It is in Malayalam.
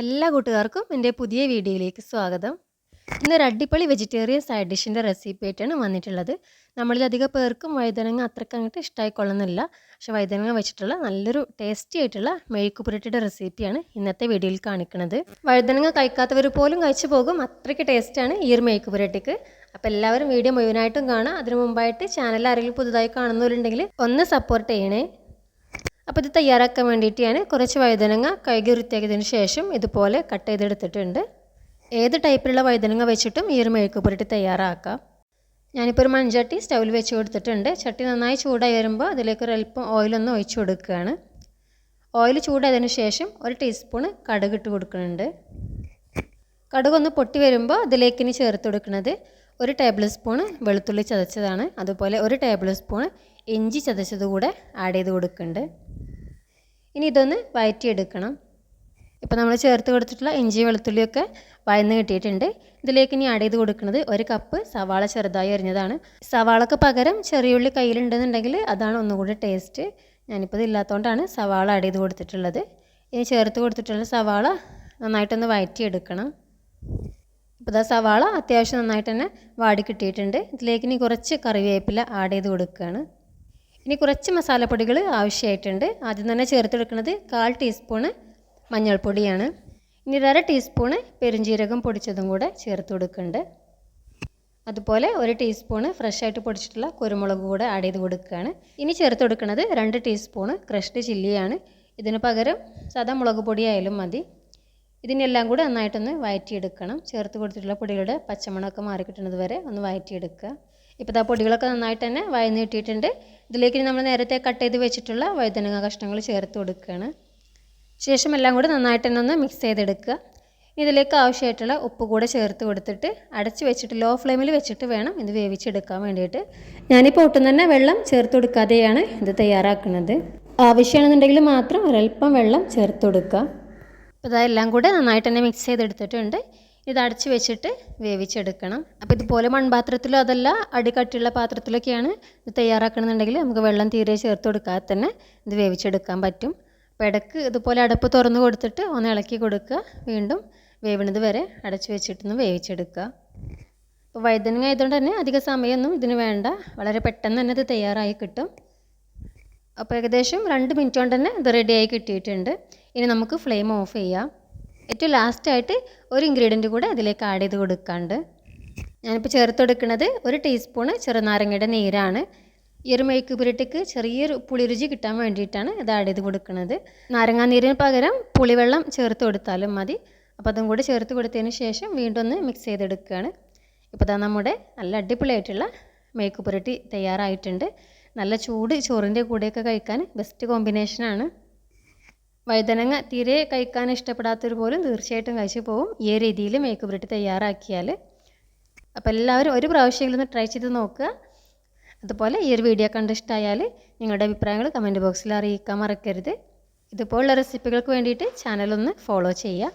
എല്ലാ കൂട്ടുകാർക്കും എന്റെ പുതിയ വീഡിയോയിലേക്ക് സ്വാഗതം. ഇന്നൊരു അടിപൊളി വെജിറ്റേറിയൻ സൈഡ് ഡിഷിന്റെ റെസിപ്പി ആയിട്ടാണ് വന്നിട്ടുള്ളത്. നമ്മളിലധികം പേർക്കും വഴുതനങ്ങ അത്രയ്ക്ക് അങ്ങോട്ട് ഇഷ്ടമായിക്കൊള്ളുന്നില്ല പക്ഷേ വഴുതനങ്ങ വെച്ചിട്ടുള്ള നല്ലൊരു ടേസ്റ്റി ആയിട്ടുള്ള മെഴുക്ക് പുരട്ടിയുടെ റെസിപ്പിയാണ് ഇന്നത്തെ വീഡിയോയിൽ കാണിക്കുന്നത്. വഴുതനങ്ങ കഴിക്കാത്തവർ പോലും കഴിച്ചു പോകും. അത്രയ്ക്ക് ടേസ്റ്റാണ് ഈ ഒരു മെഴുക്ക് പുരട്ടിക്ക്. അപ്പോൾ എല്ലാവരും വീഡിയോ മുഴുവനായിട്ടും കാണാം അതിനു മുമ്പായിട്ട് ചാനൽ ആരെങ്കിലും പുതുതായി കാണുന്നവരുണ്ടെങ്കിൽ ഒന്ന് സപ്പോർട്ട് ചെയ്യണേ. അപ്പോൾ ഇത് തയ്യാറാക്കാൻ വേണ്ടിയിട്ട് ഞാൻ കുറച്ച് വഴുതനങ്ങ കഴുകി വൃത്തിയാക്കിയതിന് ശേഷം ഇതുപോലെ കട്ട് ചെയ്തെടുത്തിട്ടുണ്ട്. ഏത് ടൈപ്പിലുള്ള വഴുതനങ്ങ വെച്ചിട്ടും ഈ ഒരു മെഴുക്ക് പുരട്ടി തയ്യാറാക്കാം. ഞാനിപ്പോൾ ഒരു മൺചട്ടി സ്റ്റൗവിൽ വെച്ച് കൊടുത്തിട്ടുണ്ട്. ചട്ടി നന്നായി ചൂടായി വരുമ്പോൾ അതിലേക്ക് ഒരു അല്പം ഓയിലൊന്ന് ഒഴിച്ചു കൊടുക്കുകയാണ്. ഓയിൽ ചൂടായതിന് ശേഷം ഒരു ടീസ്പൂണ് കടുക് ഇട്ട് കൊടുക്കുന്നുണ്ട്. കടുകൊന്ന് പൊട്ടി വരുമ്പോൾ അതിലേക്ക് ഇനി ചേർത്ത് കൊടുക്കുന്നത് ഒരു ടേബിൾ സ്പൂണ് വെളുത്തുള്ളി ചതച്ചതാണ്. അതുപോലെ ഒരു ടേബിൾ സ്പൂൺ ഇഞ്ചി ചതച്ചത് കൂടെ ആഡ് ചെയ്ത് കൊടുക്കുന്നുണ്ട്. ഇനി ഇതൊന്ന് വഴറ്റിയെടുക്കണം ഇപ്പോൾ നമ്മൾ ചേർത്ത് കൊടുത്തിട്ടുള്ള ഇഞ്ചി വെളുത്തുള്ളിയൊക്കെ വയന്ന് കിട്ടിയിട്ടുണ്ട്. ഇതിലേക്ക് ഇനി ആഡ് ചെയ്ത് കൊടുക്കുന്നത് ഒരു കപ്പ് സവാള ചെറുതായി അരിഞ്ഞതാണ്. സവാളക്ക് പകരം ചെറിയുള്ളി കയ്യിലുണ്ടെന്നുണ്ടെങ്കിൽ അതാണ് ഒന്നുകൂടി ടേസ്റ്റ്. ഞാനിപ്പോൾ ഇതില്ലാത്തതുകൊണ്ടാണ് സവാള ആഡ് ചെയ്ത് കൊടുത്തിട്ടുള്ളത്. ഇനി ചേർത്ത് കൊടുത്തിട്ടുള്ള സവാള നന്നായിട്ടൊന്ന് വഴറ്റിയെടുക്കണം ഇപ്പോൾ ഇതാ സവാള അത്യാവശ്യം നന്നായിട്ട് തന്നെ വാടി കിട്ടിയിട്ടുണ്ട്. ഇതിലേക്ക് ഇനി കുറച്ച് കറിവേപ്പില ആഡ് ചെയ്ത് കൊടുക്കുകയാണ്. ഇനി കുറച്ച് മസാലപ്പൊടികൾ ആവശ്യമായിട്ടുണ്ട്. ആദ്യം തന്നെ ചേർത്തെടുക്കുന്നത് കാൽ ടീസ്പൂണ് മഞ്ഞൾപ്പൊടിയാണ്. ഇനി ഒരര ടീസ്പൂണ് പെരുംജീരകം പൊടിച്ചതും കൂടെ ചേർത്ത് കൊടുക്കുന്നുണ്ട്. അതുപോലെ ഒരു ടീസ്പൂണ് ഫ്രഷായിട്ട് പൊടിച്ചിട്ടുള്ള കുരുമുളക് കൂടെ ആഡ് ചെയ്ത് കൊടുക്കുകയാണ്. ഇനി ചേർത്ത് കൊടുക്കുന്നത് രണ്ട് ടീസ്പൂണ് ക്രഷ്ഡ് ചില്ലിയാണ്. ഇതിന് പകരം സാധാ മുളക് പൊടി ആയാലും മതി. ഇതിനെല്ലാം കൂടെ നന്നായിട്ടൊന്ന് വഴറ്റിയെടുക്കണം ചേർത്ത് കൊടുത്തിട്ടുള്ള പൊടികളുടെ പച്ചമണമൊക്കെ മാറി കിട്ടുന്നത് വരെ ഒന്ന് വഴറ്റിയെടുക്കുക ഇപ്പോൾ ആ പൊടികളൊക്കെ നന്നായിട്ട് തന്നെ വഴന്ന് കിട്ടിയിട്ടുണ്ട്. ഇതിലേക്ക് നമ്മൾ നേരത്തെ കട്ട് ചെയ്ത് വെച്ചിട്ടുള്ള വഴുതനങ്ങ കഷ്ണങ്ങൾ ചേർത്ത് കൊടുക്കുകയാണ്. ശേഷം എല്ലാം കൂടി നന്നായിട്ട് തന്നെ ഒന്ന് മിക്സ് ചെയ്തെടുക്കുക. ഇതിലേക്ക് ആവശ്യമായിട്ടുള്ള ഉപ്പ് കൂടെ ചേർത്ത് കൊടുത്തിട്ട് അടച്ച് വെച്ചിട്ട് ലോ ഫ്ലെയിമിൽ വെച്ചിട്ട് വേണം ഇത് വേവിച്ചെടുക്കാൻ വേണ്ടിയിട്ട്. ഞാനിപ്പോൾ ഒട്ടും തന്നെ വെള്ളം ചേർത്ത് കൊടുക്കാതെയാണ് ഇത് തയ്യാറാക്കുന്നത്. ആവശ്യമാണെന്നുണ്ടെങ്കിൽ മാത്രം ഒരൽപ്പം വെള്ളം ചേർത്ത് കൊടുക്കുക. അപ്പോൾ ഇതെല്ലാം കൂടെ നന്നായിട്ട് തന്നെ മിക്സ് ചെയ്തെടുത്തിട്ടുണ്ട്. ഇത് അടച്ച് വെച്ചിട്ട് വേവിച്ചെടുക്കണം. അപ്പോൾ ഇതുപോലെ മൺപാത്രത്തിലോ അതല്ല അടികട്ടിയുള്ള പാത്രത്തിലൊക്കെയാണ് ഇത് തയ്യാറാക്കണമെന്നുണ്ടെങ്കിൽ നമുക്ക് വെള്ളം തീരെ ചേർത്ത് കൊടുക്കാതെ തന്നെ ഇത് വേവിച്ചെടുക്കാൻ പറ്റും. അപ്പോൾ ഇടയ്ക്ക് ഇതുപോലെ അടപ്പ് തുറന്ന് കൊടുത്തിട്ട് ഒന്ന് ഇളക്കി കൊടുക്കുക. വീണ്ടും വേവണത് വരെ അടച്ച് വെച്ചിട്ടൊന്ന് വേവിച്ചെടുക്കുക. അപ്പോൾ വൈദ്യനങ്ങ ആയതുകൊണ്ട് തന്നെ അധിക സമയമൊന്നും ഇതിന് വേണ്ട. വളരെ പെട്ടെന്ന് തന്നെ ഇത് തയ്യാറായി കിട്ടും. അപ്പോൾ ഏകദേശം രണ്ട് മിനിറ്റ് കൊണ്ട് തന്നെ ഇത് റെഡിയായി കിട്ടിയിട്ടുണ്ട്. ഇനി നമുക്ക് ഫ്ലെയിം ഓഫ് ചെയ്യാം. ഏറ്റവും ലാസ്റ്റായിട്ട് ഒരു ഇൻഗ്രീഡിയന്റ് കൂടെ അതിലേക്ക് ആഡ് ചെയ്ത് കൊടുക്കാണ്ട്. ഞാനിപ്പോൾ ചേർത്തെടുക്കുന്നത് ഒരു ടീസ്പൂണ് ചെറുനാരങ്ങയുടെ നീരാണ്. ഈ ഒരു മെഴുക്ക് പുരട്ടിക്ക് ചെറിയൊരു പുളിരുചി കിട്ടാൻ വേണ്ടിയിട്ടാണ് ഇത് ആഡ് ചെയ്ത് കൊടുക്കുന്നത്. നാരങ്ങാ നീരിന് പകരം പുളിവെള്ളം ചേർത്ത് കൊടുത്താലും മതി. അപ്പോൾ അതും കൂടി ചേർത്ത് കൊടുത്തതിന് ശേഷം വീണ്ടും ഒന്ന് മിക്സ് ചെയ്തെടുക്കുകയാണ്. ഇപ്പോൾ ഇതാ നമ്മുടെ നല്ല അടിപൊളിയായിട്ടുള്ള മെഴുക്ക് പുരട്ടി തയ്യാറായിട്ടുണ്ട്. നല്ല ചൂട് ചോറിന്റെ കൂടെയൊക്കെ കഴിക്കാൻ ബെസ്റ്റ് കോമ്പിനേഷനാണ് വഴുതനങ്ങ തീരെ കഴിക്കാൻ ഇഷ്ടപ്പെടാത്തവർ പോലും തീർച്ചയായിട്ടും കഴിച്ചു പോകും ഈ രീതിയിൽ മേക്ക് പുരട്ടി തയ്യാറാക്കിയാൽ അപ്പോൾ എല്ലാവരും ഒരു പ്രാവശ്യമെങ്കിലും ഒന്ന് ട്രൈ ചെയ്ത് നോക്കുക. അതുപോലെ ഈ ഒരു വീഡിയോ കണ്ട് ഇഷ്ടമായാൽ നിങ്ങളുടെ അഭിപ്രായങ്ങൾ കമന്റ് ബോക്സിൽ അറിയിക്കാൻ മറക്കരുത്. ഇതുപോലുള്ള റെസിപ്പികൾക്ക് വേണ്ടിയിട്ട് ചാനലൊന്ന് ഫോളോ ചെയ്യുക.